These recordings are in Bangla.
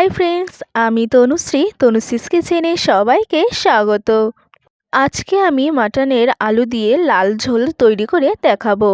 হাই ফ্রেন্ডস আমি তনুশ্রী। তনুশ্রীস কিচেনে সবাইকে স্বাগত। আজকে আমি মাটনের আলু দিয়ে লাল ঝোল তৈরি করে দেখাবো।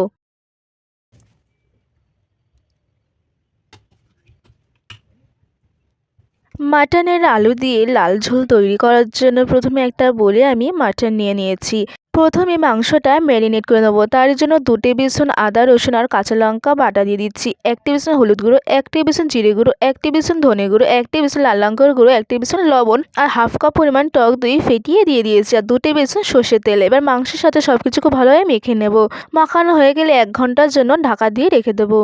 মাটনের আলু দিয়ে লাল ঝোল তৈরি করার জন্য প্রথমে একটা বলে আমি মাটন নিয়ে নিয়েছি। প্রথমে মাংসটা ম্যারিনেট করে নেব। তার জন্য দু টেবিল স্পুন আদা, রসুন আর কাঁচা লঙ্কা বাটা দিয়ে দিচ্ছি। এক টেবিল স্পুন হলুদ গুঁড়ো, এক টেবিল স্পুন জিরে গুঁড়ো, এক টেবিল স্পুন ধনে গুঁড়ো, এক টেবিল স্পুন লাল লঙ্কার গুঁড়ো, এক টেবিল স্পুন লবণ আর হাফ কাপ পরিমাণ টক দই ফেটিয়ে দিয়ে দিয়েছি আর দু টেবিল স্পুন সর্ষের তেল। এবার মাংসের সাথে সব কিছু খুব ভালোভাবে মেখে নেব। মাখানো হয়ে গেলে এক ঘণ্টার জন্য ঢাকা দিয়ে রেখে দেবো।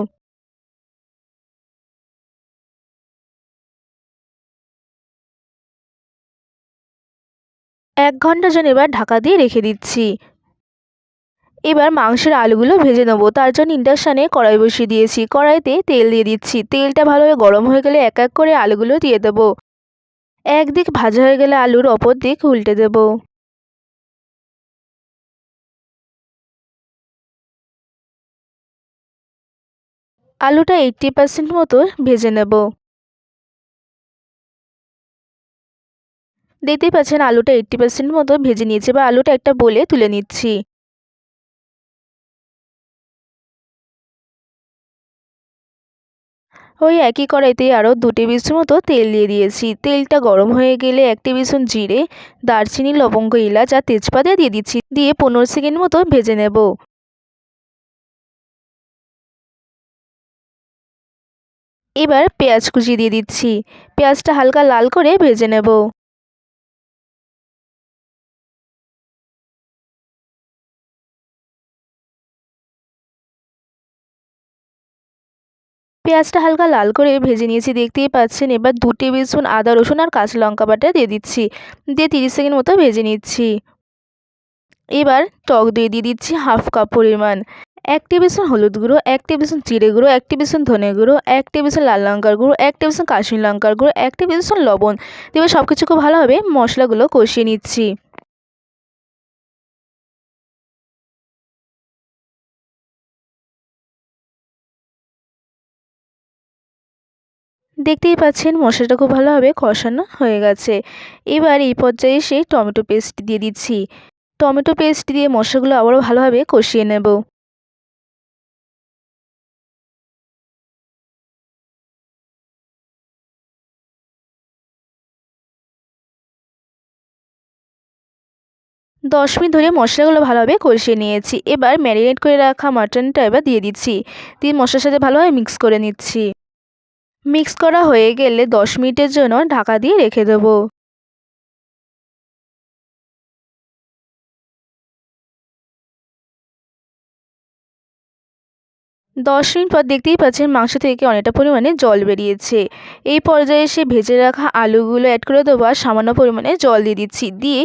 এক ঘণ্টা জন্য এবার ঢাকা দিয়ে রেখে দিচ্ছি। এবার মাংসের আলুগুলো ভেজে নেব। তার জন্য ইন্ডাকশানে কড়াই বসিয়ে দিয়েছি। কড়াইতে তেল দিয়ে দিচ্ছি। তেলটা ভালোভাবে গরম হয়ে গেলে এক এক করে আলুগুলো দিয়ে দেবো। একদিক ভাজা হয়ে গেলে আলুর অপর দিক উল্টে দেব। আলুটা এইট্টি পার্সেন্ট মতো ভেজে নেব। দেখতেই পাচ্ছেন আলুটা এইট্টি পার্সেন্ট মতো ভেজে নিয়েছি। বা আলুটা একটা বলে তুলে নিচ্ছি। ওই একই কড়াইতে আরও দু টেবিল মতো তেল দিয়ে দিয়েছি। তেলটা গরম হয়ে গেলে এক টেবিল জিরে, দারচিনি, লবঙ্গ, এলাচ আর তেজপাতা দিয়ে দিচ্ছি। দিয়ে পনেরো সেকেন্ড মতো ভেজে নেব। এবার পেঁয়াজ কুচি দিয়ে দিচ্ছি। পেঁয়াজটা হালকা লাল করে ভেজে নেব। পেঁয়াজটা হালকা লাল করে ভেজে নিয়েছি, দেখতেই পাচ্ছেন। এবার দু টেবিল স্পুন আদা, রসুন আর কাঁচা লঙ্কা বাটা দিয়ে দিচ্ছি। দিয়ে তিরিশ সেকেন্ড মতো ভেজে নিচ্ছি। এবার টক দই দিয়ে দিচ্ছি হাফ কাপ পরিমাণ। এক টেবিল স্পুন হলুদ গুঁড়ো, এক টেবিল স্পুন জিরে গুঁড়ো, এক টেবিল স্পুন ধনে গুঁড়ো, এক টেবিল স্পুন লাল লঙ্কার গুঁড়ো, এক টেবিল স্পুন কাশ্মীর লঙ্কার গুঁড়ো, এক টেবিল স্পুন লবণ। এবার সব কিছু খুব ভালোভাবে মশলাগুলো কষিয়ে নিচ্ছি। দেখতেই পাচ্ছেন মশলাটা খুব ভালোভাবে কষানো হয়ে গেছে। এবার এই পর্যায়ে এসে টমেটো পেস্ট দিয়ে দিচ্ছি। টমেটো পেস্ট দিয়ে মশলাগুলো আবারও ভালোভাবে কষিয়ে নেব। দশ মিনিট ধরে মশলাগুলো ভালোভাবে কষিয়ে নিয়েছি। এবার ম্যারিনেট করে রাখা মাটনটা এবার দিয়ে দিচ্ছি। দিয়ে মশলার সাথে ভালোভাবে মিক্স করে নিচ্ছি। মিক্স করা হয়ে গেলে দশ মিনিটের জন্য ঢাকা দিয়ে রেখে দেবো। দশ মিনিট পর দেখতেই পাচ্ছেন মাংস থেকে অনেকটা পরিমাণে জল বেরিয়েছে। এই পর্যায়ে এসে ভেজে রাখা আলুগুলো অ্যাড করে দেবো আর সামান্য পরিমাণে জল দিয়ে দিচ্ছি। দিয়ে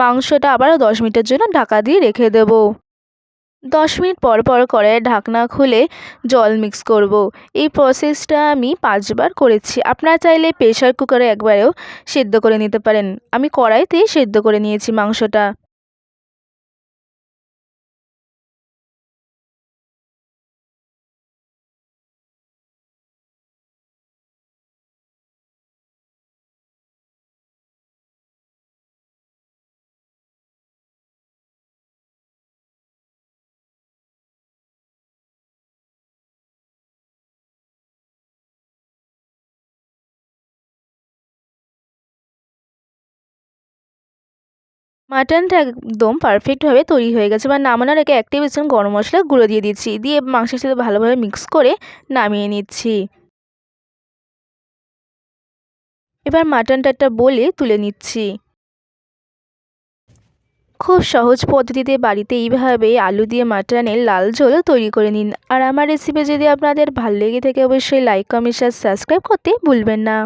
মাংসটা আবারও দশ মিনিটের জন্য ঢাকা দিয়ে রেখে দেবো। দশ মিনিট পর পর করে ঢাকনা খুলে জল মিক্স করব। এই প্রসেসটা আমি পাঁচবার করেছি। আপনারা চাইলে প্রেশার কুকারে একবারেও সেদ্ধ করে নিতে পারেন। আমি কড়াইতেই সেদ্ধ করে নিয়েছি মাংসটা। মাটনটা একদম পারফেক্টভাবে তৈরি হয়ে গেছে বা নামানোর আগে এক টেবিল স্পুন গরম মশলা গুঁড়ো দিয়ে দিচ্ছি। দিয়ে মাংসের সাথে ভালোভাবে মিক্স করে নামিয়ে নিচ্ছি। এবার মাটনটা একটা বলে তুলে নিচ্ছি। খুব সহজ পদ্ধতিতে বাড়িতে এইভাবে আলু দিয়ে মাটনের লাল ঝোল তৈরি করে নিন। আর আমার রেসিপি যদি আপনাদের ভালো লেগে থাকে, অবশ্যই লাইক কমেন্ট শেয়ার সাবস্ক্রাইব করতে ভুলবেন না।